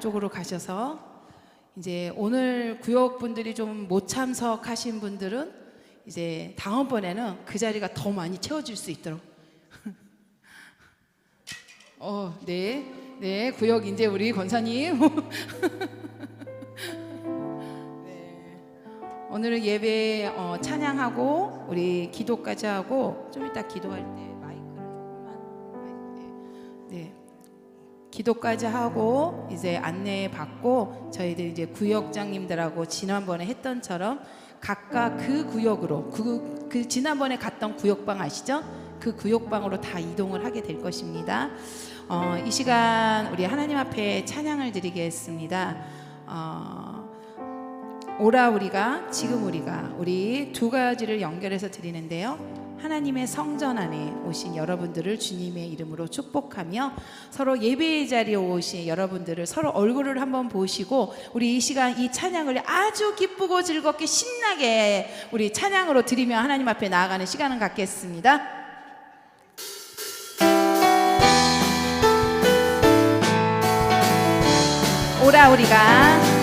쪽으로 가셔서 이제 오늘 구역 분들이 좀 못 참석하신 분들은 이제 다음번에는 그 자리가 더 많이 채워질 수 있도록. 어, 네, 네, 구역 이제 우리 권사님. 네. 오늘은 예배 어, 찬양하고 우리 기도까지 하고 좀 이따 기도할 때 기도까지 하고 이제 안내 받고 저희들 이제 구역장님들하고 지난번에 했던처럼 각각 그 구역으로 그, 그 지난번에 갔던 구역방 아시죠? 그 구역방으로 다 이동을 하게 될 것입니다. 어, 이 시간 우리 하나님 앞에 찬양을 드리겠습니다. 어, 오라 우리가 지금 우리가 우리 두 가지를 연결해서 드리는데요. 하나님의 성전 안에 오신 여러분들을 주님의 이름으로 축복하며 서로 예배의 자리에 오신 여러분들을 서로 얼굴을 한번 보시고 우리 이 시간 이 찬양을 아주 기쁘고 즐겁게 신나게 우리 찬양으로 드리며 하나님 앞에 나아가는 시간을 갖겠습니다. 오라 우리가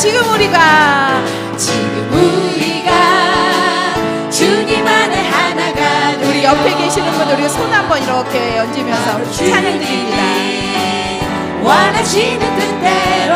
지금 우리가 지금 우리가 주님 안에 하나가 우리 옆에 계시는 분들 우리 손 한번 이렇게 얹으면서 찬양 드립니다. 원하시는 뜻대로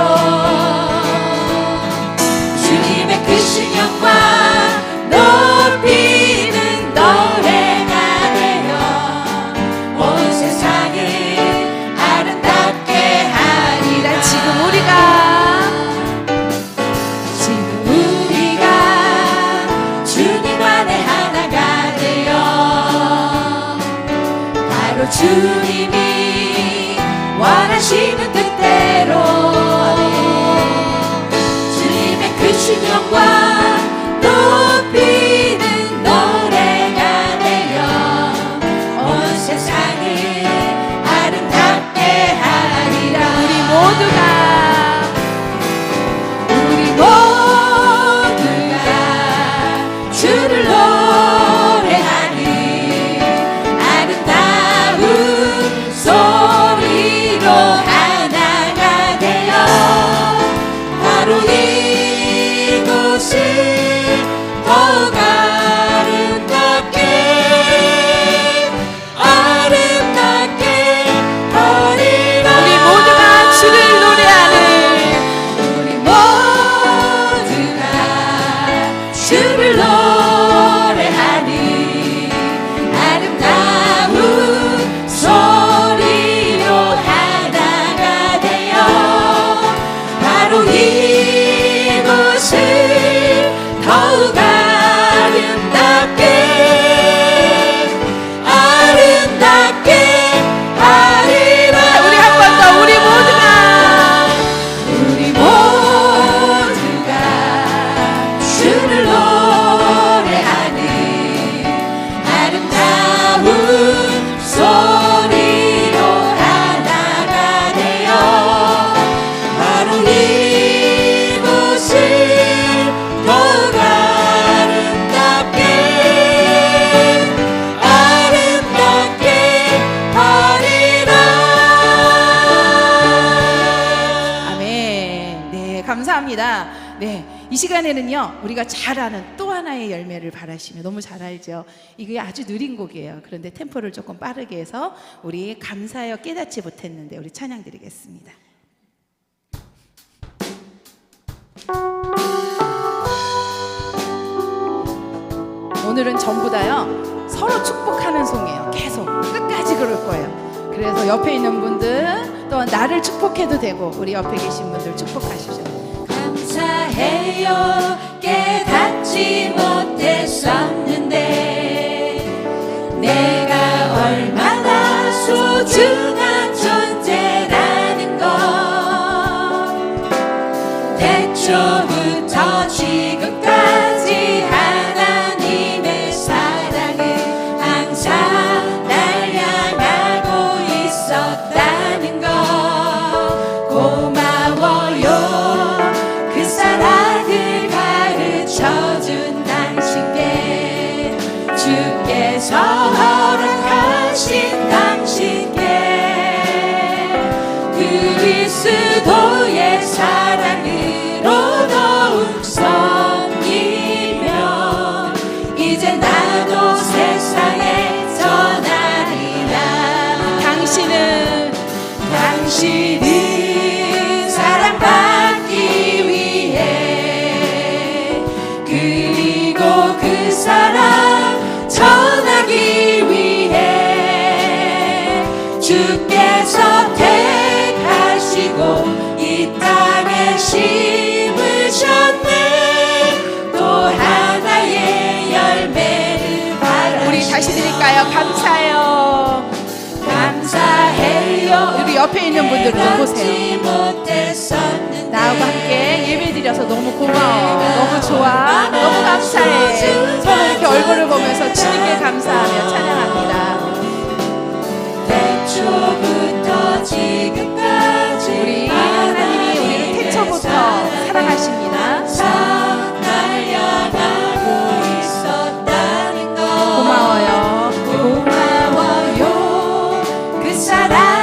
이 시간에는요, 우리가 잘 아는 또 하나의 열매를 바라시며 너무 잘 알죠. 이게 아주 느린 곡이에요. 그런데 템포를 조금 빠르게 해서 우리 감사하여 깨닫지 못했는데 우리 찬양 드리겠습니다. 오늘은 전부 다요, 서로 축복하는 송이에요. 계속. 끝까지 그럴 거예요. 그래서 옆에 있는 분들, 또 나를 축복해도 되고, 우리 옆에 계신 분들 축복하십시오 감사해요. 깨닫지 못 옆에 있는 분들도 보세요. 나하고 함께 예배드려서 너무 고마워. 너무 좋아. 너무 감사해. 서로 이렇게 얼굴을 보면서 주님께 감사하며 찬양합니다. 우리 하나님이 우리를 태초부터 사랑하십니다. 고마워요. 고마워요. 그 사랑.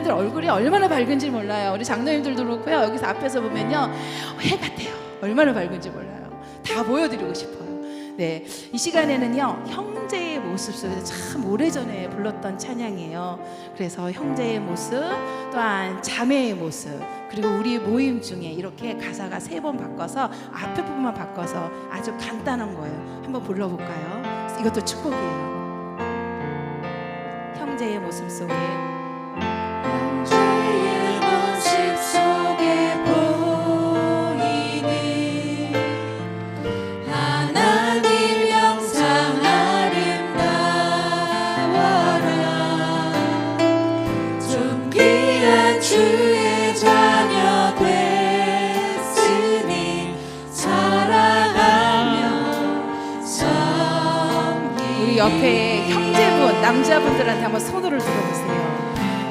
사님들 얼굴이 얼마나 밝은지 몰라요. 우리 장로님들도 그렇고요. 여기서 앞에서 보면요. 해 같아요. 얼마나 밝은지 몰라요. 다 보여드리고 싶어요. 네, 이 시간에는요 형제의 모습 속에서 참 오래전에 불렀던 찬양이에요. 그래서 형제의 모습, 또한 자매의 모습, 그리고 우리 모임 중에 이렇게 가사가 세 번 바꿔서 앞에 부분만 바꿔서 아주 간단한 거예요. 한번 불러볼까요? 이것도 축복이에요. 형제의 모습 속에 남자분들한테 한번 손을 들어보세요.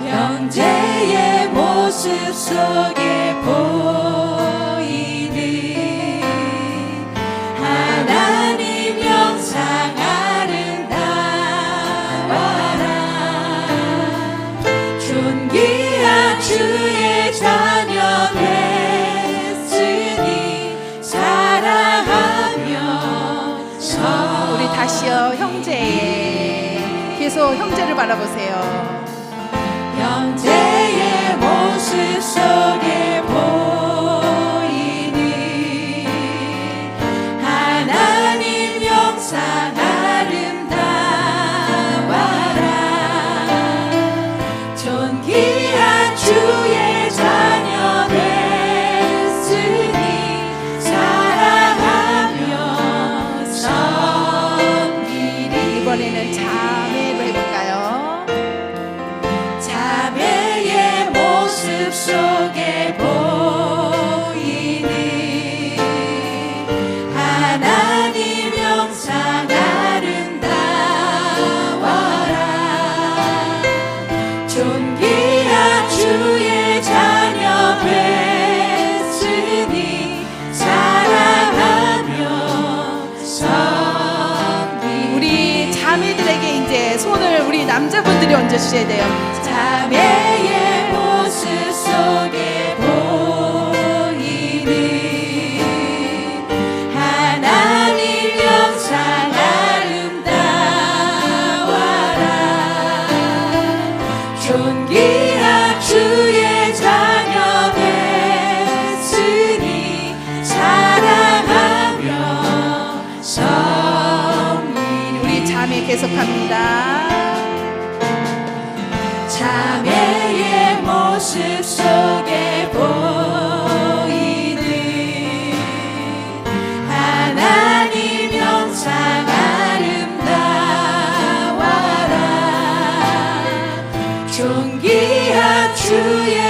형제의 모습 속에 보이는 하나님 영상 아름다워라 존귀한 주의 자녀 됐으니 사랑하며 섬 우리 다시요 형제의 계속 형제를 바라보세요. 형제의 모습 속에 우리 자매들에게 이제 손을 우리 남자분들이 얹어 주셔야 돼요. 자매의 존귀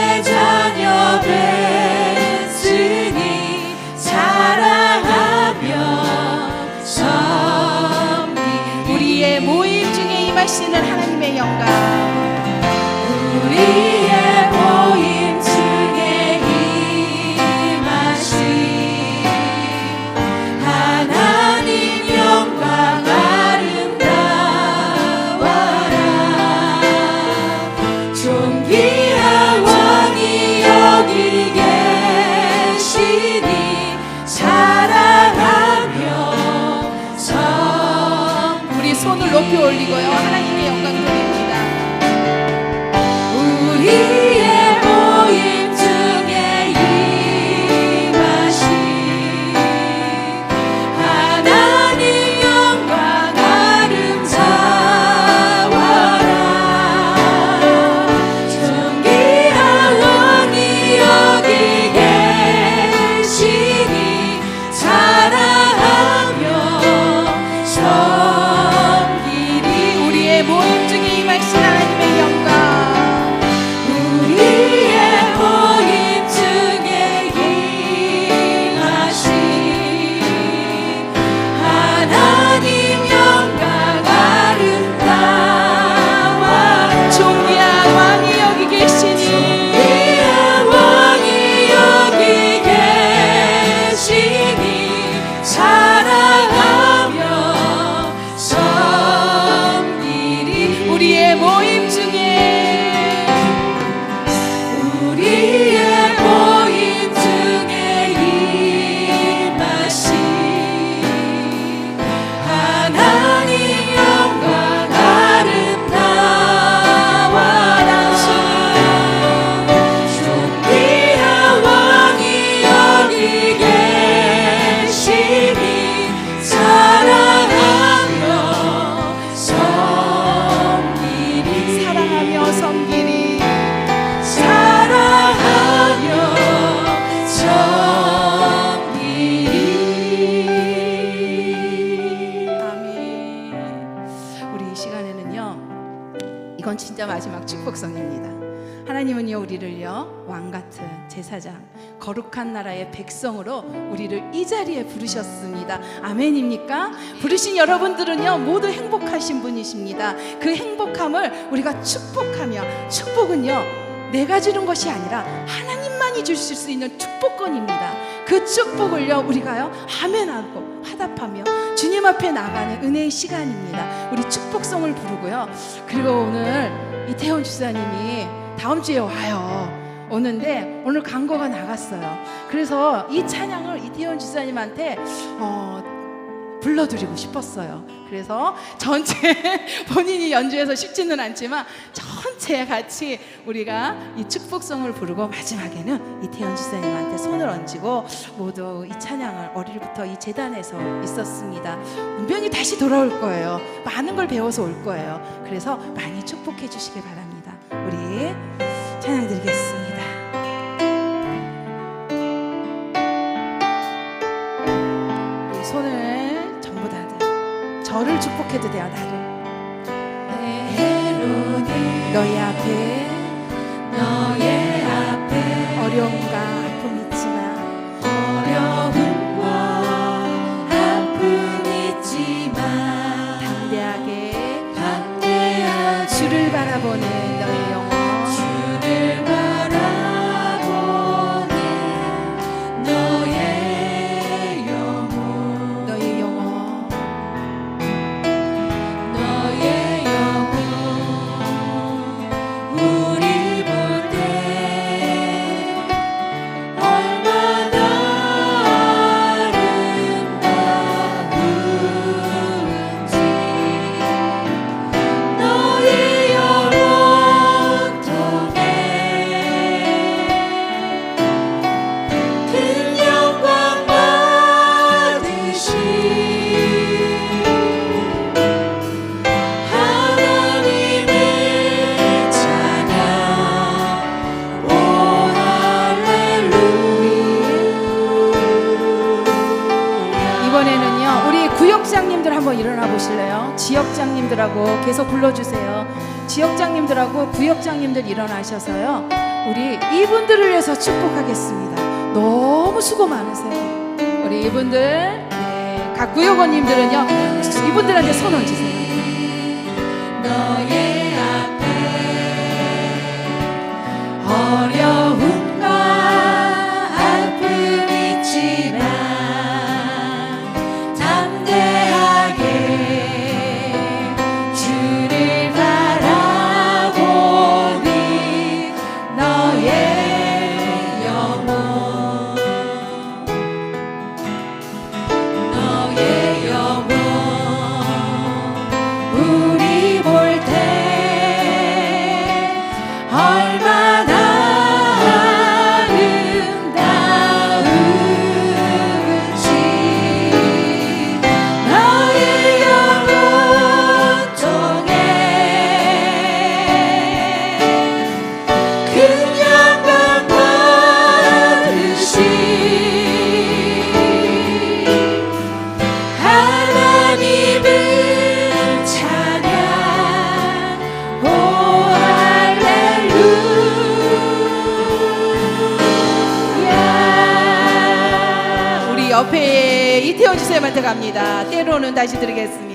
거룩한 나라의 백성으로 우리를 이 자리에 부르셨습니다. 아멘입니까? 부르신 여러분들은요 모두 행복하신 분이십니다. 그 행복함을 우리가 축복하며 축복은요 내가 주는 것이 아니라 하나님만이 주실 수 있는 축복권입니다. 그 축복을요 우리가요 아멘하고 화답하며 주님 앞에 나가는 은혜의 시간입니다. 우리 축복성을 부르고요. 그리고 오늘 이태원 주사님이 다음 주에 와요. 오는데 오늘 광고가 나갔어요. 그래서 이 찬양을 이태원 주사님한테 어, 불러드리고 싶었어요. 그래서 전체 본인이 연주해서 쉽지는 않지만 전체 같이 우리가 이 축복성을 부르고 마지막에는 이태원 주사님한테 손을 얹고 모두 이 찬양을 어릴부터 이 재단에서 있었습니다. 분명히 다시 돌아올 거예요. 많은 걸 배워서 올 거예요. 그래서 많이 축복해 주시기 바랍니다. 우리 찬양 드리겠습니다. 저를 축복해도 돼요 나를. 때로는 너희 앞에 너의 계속 불러주세요. 지역장님들하고 구역장님들 일어나셔서요. 우리 이분들을 위해서 축복하겠습니다. 너무 수고 많으세요. 우리 이분들 네, 각 구역원님들은요 이분들한테 손 얹으세요. 갑니다. 때로는 다시 드리겠습니다.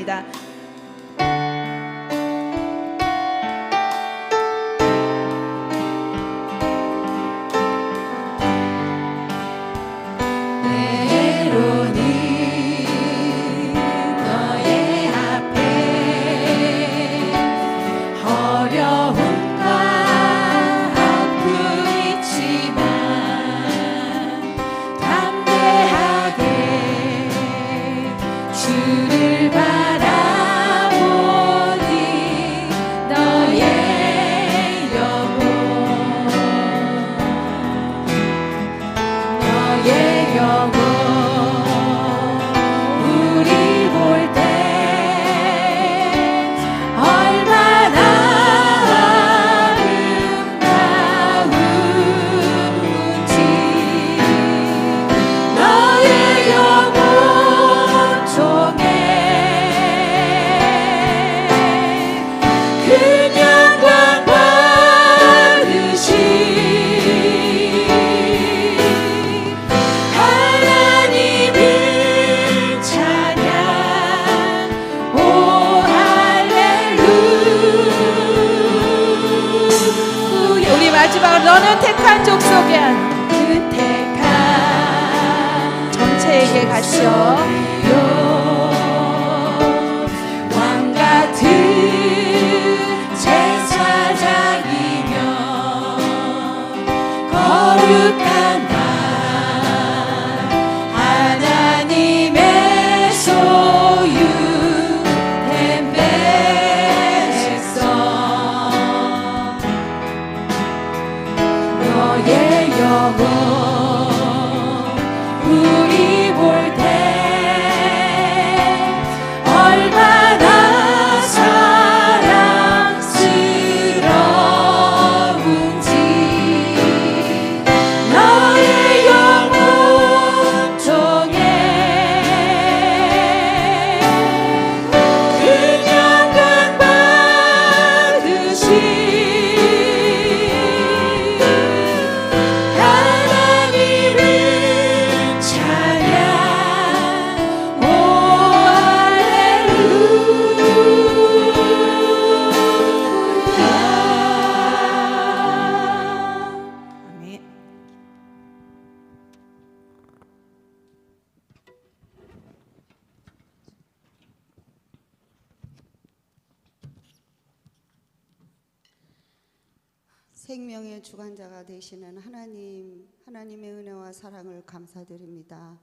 주관자가 되시는 하나님, 하나님의 은혜와 사랑을 감사드립니다.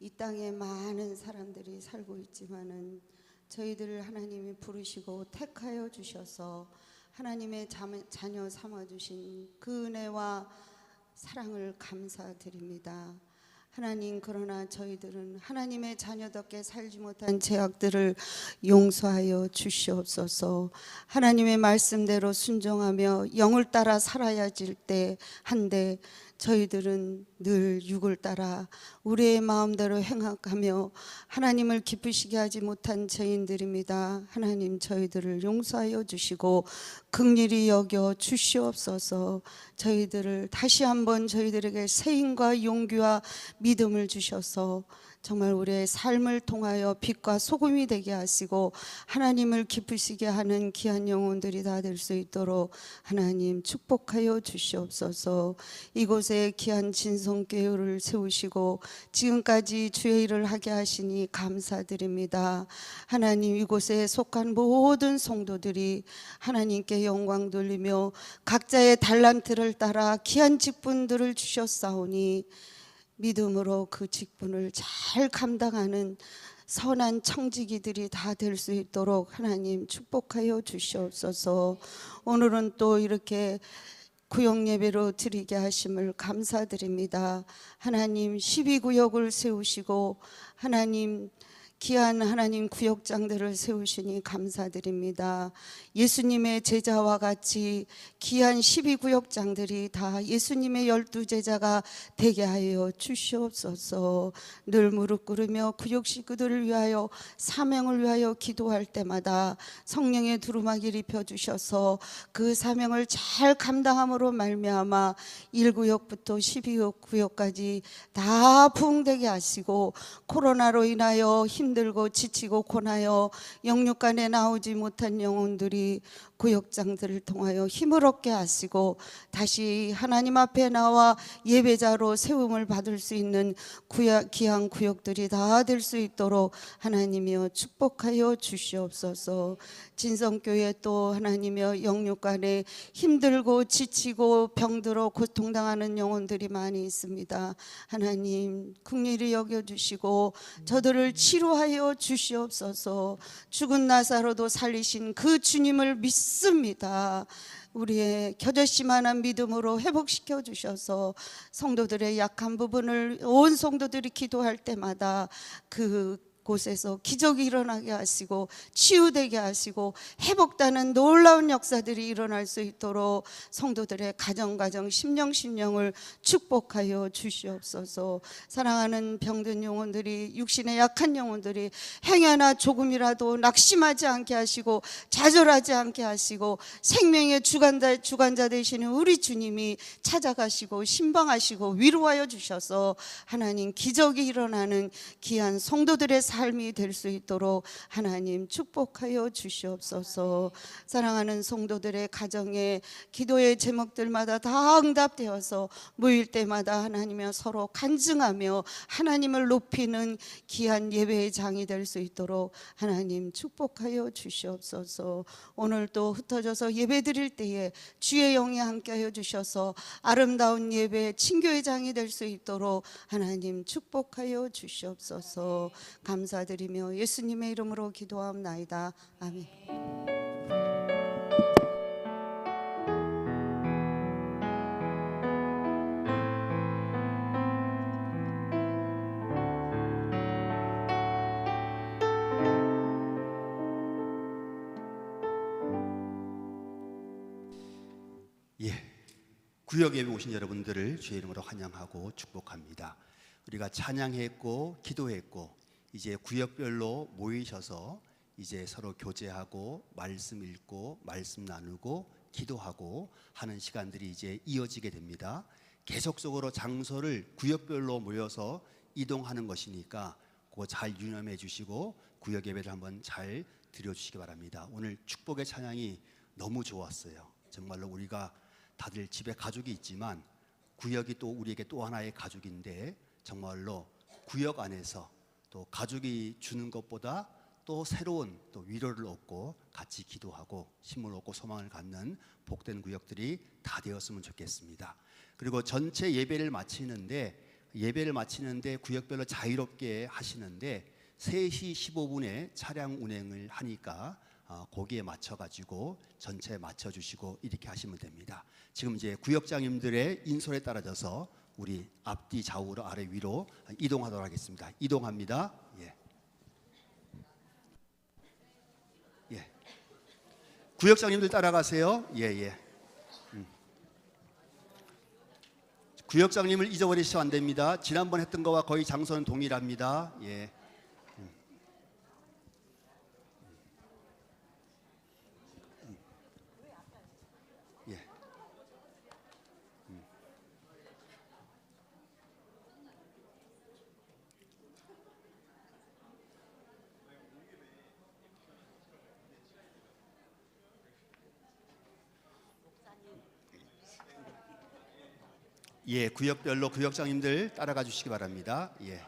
이 땅에 많은 사람들이 살고 있지만은 저희들을 하나님이 부르시고 택하여 주셔서 하나님의 자녀 삼아 주신 그 은혜와 사랑을 감사드립니다. 하나님 그러나 저희들은 하나님의 자녀답게 살지 못한 죄악들을 용서하여 주시옵소서. 하나님의 말씀대로 순종하며 영을 따라 살아야 질때 한데 저희들은 늘 육을 따라 우리의 마음대로 행하며 하나님을 기쁘시게 하지 못한 죄인들입니다. 하나님 저희들을 용서하여 주시고 극률이 여겨 주시옵소서. 저희들을 다시 한번 저희들에게 세임과 용기와 믿음을 주셔서 정말 우리의 삶을 통하여 빛과 소금이 되게 하시고 하나님을 기쁘시게 하는 귀한 영혼들이 다 될 수 있도록 하나님 축복하여 주시옵소서. 이곳에 귀한 진성교회를 세우시고 지금까지 주의 일을 하게 하시니 감사드립니다. 하나님 이곳에 속한 모든 성도들이 하나님께 영광 돌리며 각자의 달란트를 따라 귀한 직분들을 주셨사오니 믿음으로 그 직분을 잘 감당하는 선한 청지기들이 다 될 수 있도록 하나님 축복하여 주시옵소서. 오늘은 또 이렇게 구역 예배로 드리게 하심을 감사드립니다. 하나님 12구역을 세우시고 하나님 귀한 하나님 구역장들을 세우시니 감사드립니다. 예수님의 제자와 같이 귀한 12구역장들이 다 예수님의 열두 제자가 되게 하여 주시옵소서. 늘 무릎 꿇으며 구역 식구들을 위하여 사명을 위하여 기도할 때마다 성령의 두루마기를 입혀 주셔서 그 사명을 잘 감당함으로 말미암아 1구역부터 12구역 구역까지 다 부흥되게 하시고 코로나로 인하여 힘 들고 지치고 고나여 영육간에 나오지 못한 영혼들이 구역장들을 통하여 힘을 얻게 하시고 다시 하나님 앞에 나와 예배자로 세움을 받을 수 있는 구약, 귀한 구역들이 다 될 수 있도록 하나님이여 축복하여 주시옵소서. 진성교회 또 하나님이여 영육간에 힘들고 지치고 병들어 고통당하는 영혼들이 많이 있습니다. 하나님 긍휼히 여겨 주시고 저들을 치료하여 주시옵소서. 죽은 나사로도 살리신 그 주님을 믿습니다. 우리의 겨자씨만한 믿음으로 회복시켜 주셔서 성도들의 약한 부분을 온 성도들이 기도할 때마다 그 곳에서 기적이 일어나게 하시고 치유되게 하시고 회복되는 놀라운 역사들이 일어날 수 있도록 성도들의 가정 가정 심령 심령을 축복하여 주시옵소서. 사랑하는 병든 영혼들이 육신의 약한 영혼들이 행여나 조금이라도 낙심하지 않게 하시고 좌절하지 않게 하시고 생명의 주관자 주관자 되시는 우리 주님이 찾아가시고 신방하시고 위로하여 주셔서 하나님 기적이 일어나는 귀한 성도들의 삶 삶이 될 수 있도록 하나님 축복하여 주시옵소서. 사랑하는 성도들의 가정에 기도의 제목들마다 다 응답되어서 모일 때마다 하나님여 서로 간증하며 하나님을 높이는 귀한 예배의 장이 될 수 있도록 하나님 축복하여 주시옵소서. 오늘 또 흩어져서 예배 드릴 때에 주의 영이 함께하여 주셔서 아름다운 예배 친교의 장이 될 수 있도록 하나님 축복하여 주시옵소서. 감 사드리며 예수님의 이름으로 기도하옵나이다. 아멘. 예. 구역 예배 오신 여러분들을 주의 이름으로 환영하고 축복합니다. 우리가 찬양했고 기도했고 이제 구역별로 모이셔서 이제 서로 교제하고 말씀 읽고 말씀 나누고 기도하고 하는 시간들이 이제 이어지게 됩니다. 계속적으로 장소를 구역별로 모여서 이동하는 것이니까 그거 잘 유념해 주시고 구역 예배를 한번 잘 드려 주시기 바랍니다. 오늘 축복의 찬양이 너무 좋았어요. 정말로 우리가 다들 집에 가족이 있지만 구역이 또 우리에게 또 하나의 가족인데 정말로 구역 안에서 또 가족이 주는 것보다 또 새로운 또 위로를 얻고 같이 기도하고 힘을 얻고 소망을 갖는 복된 구역들이 다 되었으면 좋겠습니다. 그리고 전체 예배를 마치는데 예배를 마치는데 구역별로 자유롭게 하시는데 3시 15분에 차량 운행을 하니까 어, 거기에 맞춰 가지고 전체 맞춰 주시고 이렇게 하시면 됩니다. 지금 이제 구역장님들의 인솔에 따라져서 우리 앞뒤 좌우로 아래 위로 이동하도록 하겠습니다. 이동합니다. 예. 예. 구역장님들 따라가세요. 예, 예. 음. 구역장님을 잊어버리시면 안 됩니다. 지난번 했던 거와 거의 장소는 동일합니다. 예. 예. 예, 구역별로 구역장님들 따라가 주시기 바랍니다. 예.